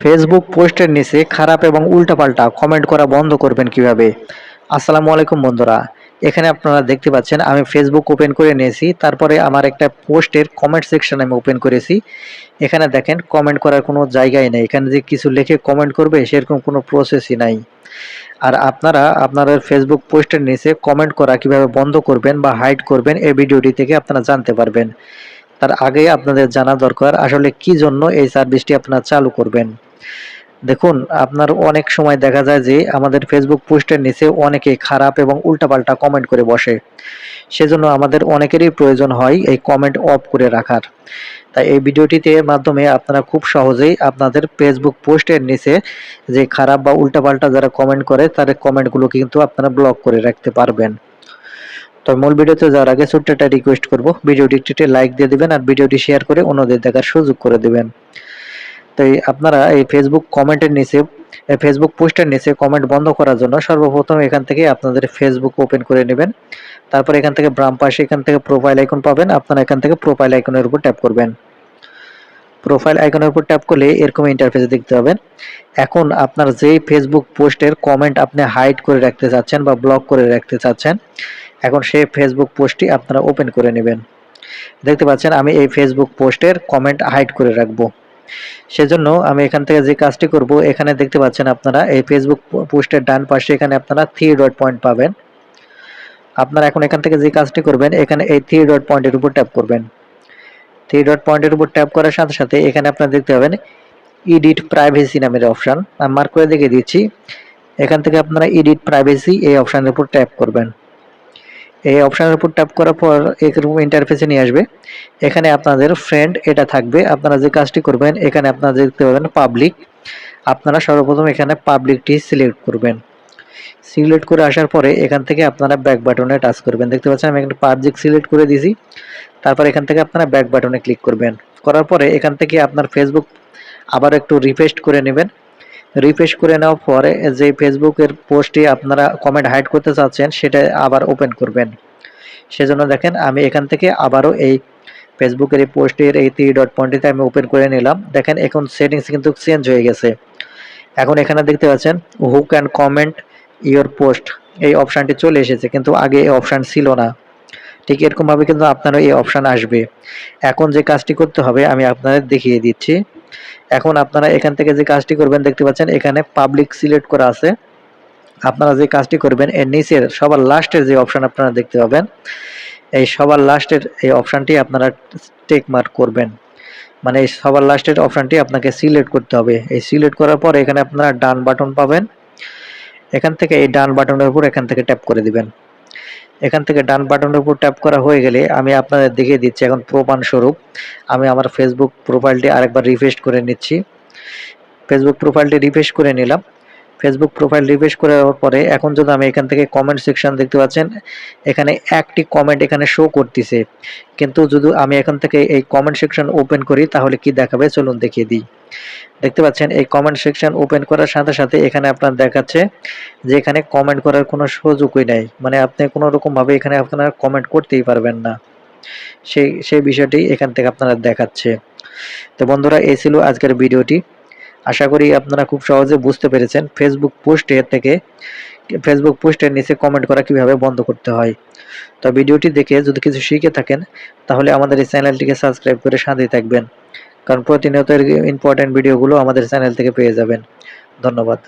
Facebook পোস্টের নিচে খারাপ এবং উল্টাপাল্টা কমেন্ট করা বন্ধ করবেন কীভাবে? আসসালামু আলাইকুম বন্ধুরা। এখানে আপনারা দেখতে পাচ্ছেন, আমি ফেসবুক ওপেন করে নিয়েছি। তারপরে আমার একটা পোস্টের কমেন্ট সেকশন আমি ওপেন করেছি। এখানে দেখেন কমেন্ট করার কোনো জায়গাই নেই। এখানে যে কিছু লিখে কমেন্ট করবে, সেরকম কোনো প্রসেসই নাই। আর আপনারা আপনাদের ফেসবুক পোস্টের নিচে কমেন্ট করা কীভাবে বন্ধ করবেন বা হাইড করবেন, এই ভিডিওটি থেকে আপনারা জানতে পারবেন। তার আগে আপনাদের জানা দরকার, আসলে কি জন্য এই সার্ভিসটি আপনারা চালু করবেন। দেখুন, আপনার অনেক সময় দেখা যায় যে আমাদের ফেসবুক পোস্টের নিচে অনেকে খারাপ এবং উল্টাপাল্টা কমেন্ট করে বসে। সেজন্য আমাদের অনেকেরই প্রয়োজন হয় এই কমেন্ট অফ করে রাখার। তাই এই ভিডিওটিতে মাধ্যমে আপনারা খুব সহজেই আপনাদের ফেসবুক পোস্টের নিচে যে খারাপ বা উল্টাপাল্টা যারা কমেন্ট করে তার কমেন্টগুলো কিন্তু আপনারা ব্লক করে রাখতে পারবেন। তো মূল ভিডিওতে যাওয়ার আগে ছোট্ট একটা রিকোয়েস্ট করব। ভিডিওটি একটি লাইক দিয়ে দিবেন আর ভিডিওটি শেয়ার করে অন্যদের দেখার সুযোগ করে দিবেন। তাই আপনারা এই ফেসবুক কমেন্টের নিচে ফেসবুক পোস্টের নিচে কমেন্ট বন্ধ করার জন্য সর্বপ্রথম এখান থেকে আপনাদের ফেসবুক ওপেন করে নেবেন। তারপর এখান থেকে বাম পাশে এখান থেকে প্রোফাইল আইকন পাবেন। আপনারা এখান থেকে প্রোফাইল আইকনের উপর ট্যাপ করবেন। প্রোফাইল আইকনের উপর ট্যাপ করলে এরকম ইন্টারফেস দেখতে পাবেন। এখন আপনার যেই ফেসবুক পোস্টের কমেন্ট আপনি হাইড করে রাখতে চাচ্ছেন বা ব্লক করে রাখতে চাচ্ছেন, এখন সেই ফেসবুক পোস্টটি আপনারা ওপেন করে নেবেন। দেখতে পাচ্ছেন, আমি এই ফেসবুক পোস্টের কমেন্ট হাইড করে রাখব। সেজন্য আমি এখান থেকে যে কাজটি করব, এখানে দেখতে পাচ্ছেন আপনারা, এই ফেসবুক পোস্টের ডান পাশে এখানে আপনারা থ্রি ডট পয়েন্ট পাবেন। আপনারা এখন এখান থেকে যে কাজটি করবেন, এখানে এই থ্রি ডট পয়েন্টের উপর ট্যাপ করবেন। থ্রি ডট পয়েন্টের উপর ট্যাপ করার সাথে সাথে এখানে আপনারা দেখতে পাবেন ইডিট প্রাইভেসি নামের অপশন আমি মার্ক করে দেখে দিচ্ছি। এখান থেকে আপনারা এডিট প্রাইভেসি এই অপশানের উপর ট্যাপ করবেন। এই অপশানের উপর ট্যাপ করার পর এরকম ইন্টারফেসে নিয়ে আসবে। এখানে আপনাদের ফ্রেন্ড এটা থাকবে। আপনারা যে কাজটি করবেন, এখানে আপনারা দেখতে পাবেন পাবলিক আপনারা সর্বপ্রথম এখানে পাবলিকটি সিলেক্ট করবেন। সিলেক্ট করে আসার পরে এখান থেকে আপনারা ব্যাক বাটনে টাচ করবেন। দেখতে পাচ্ছেন আমি এখানে পাবলিক সিলেক্ট করে দিয়েছি। তারপর এখান থেকে আপনারা ব্যাক বাটনে ক্লিক করবেন। করার পরে এখান থেকে আপনার ফেসবুক আবার একটু রিফ্রেশ করে নেবেন। রিফ্রেশ করে নেওয়ার পরে যে ফেসবুকের পোস্টটি আপনারা কমেন্ট হাইড করতে চাচ্ছেন, সেটা আবার ওপেন করবেন। সেজন্য দেখেন, আমি এখান থেকে আবারও এই ফেসবুকের এই পোস্টের এই থ্রি ডট পয়েন্টটিতে আমি ওপেন করে নিলাম। দেখেন, এখন সেটিংস কিন্তু চেঞ্জ হয়ে গেছে। এখন এখানে দেখতে পাচ্ছেন who can comment your post এই অপশানটি চলে এসেছে, কিন্তু আগে এই অপশান ছিল না। ঠিক এরকমভাবে কিন্তু আপনারও এই অপশান আসবে। এখন যে কাজটি করতে হবে, আমি আপনাদের দেখিয়ে দিচ্ছি। এখন আপনারা এখান থেকে যে কাজটি করবেন, দেখতে পাচ্ছেন, এখানে পাবলিক সিলেক্ট করা আছে। আপনারা যে কাজটি করবেন, এর নিচের সবার লাস্টের যে অপশান আপনারা দেখতে পাবেন, এই সবার লাস্টের এই অপশানটি আপনারা টেক মার্ক করবেন। মানে এই সবার লাস্টের অপশানটি আপনাকে সিলেক্ট করতে হবে। এই সিলেক্ট করার পর এখানে আপনারা ডান বাটন পাবেন। এখান থেকে এই ডান বাটনের উপর এখান থেকে ট্যাপ করে দিবেন। এখান থেকে ডান বাটনের উপর ট্যাপ করা হয়ে গেলে আমি আপনাদের দেখিয়ে দিচ্ছি এখন প্রমাণ স্বরূপ। আমি আমার ফেসবুক প্রোফাইলটি আরেকবার রিফ্রেশ করে নিচ্ছি। ফেসবুক প্রোফাইলটি রিফ্রেশ করে নিলাম। ফেসবুক প্রোফাইল রিফ্রেশ করার পরে এখন যদি আমি এখান থেকে কমেন্ট সেকশন দেখতে পাচ্ছেন, এখানে একটি কমেন্ট এখানে শো করতেছে। কিন্তু যদি আমি এখান থেকে এই কমেন্ট সেকশন ওপেন করি, তাহলে কি দেখাবে? চলুন দেখিয়ে দিই। দেখতে পাচ্ছেন, এই কমেন্ট সেকশন ওপেন করার সাথে সাথে এখানে আপনার দেখাচ্ছে যে এখানে কমেন্ট করার কোনো সুযোগই নাই। মানে আপনি কোনো রকমভাবে এখানে আপনারা কমেন্ট করতেই পারবেন না। সেই সেই বিষয়টি এখান থেকে আপনারা দেখাচ্ছে। তো বন্ধুরা, এই ছিল আজকের ভিডিওটি। আশা করি আপনারা খুব সহজে বুঝতে পেরেছেন ফেসবুক পোস্টের থেকে ফেসবুক পোস্টের নিচে কমেন্ট করা কীভাবে বন্ধ করতে হয়। তো ভিডিওটি দেখে যদি কিছু শিখে থাকেন, তাহলে আমাদের এই চ্যানেলটিকে সাবস্ক্রাইব করে সাথে থাকবেন। কারণ প্রতিনিয়ত ইম্পর্টেন্ট ভিডিওগুলো আমাদের চ্যানেল থেকে পেয়ে যাবেন। ধন্যবাদ।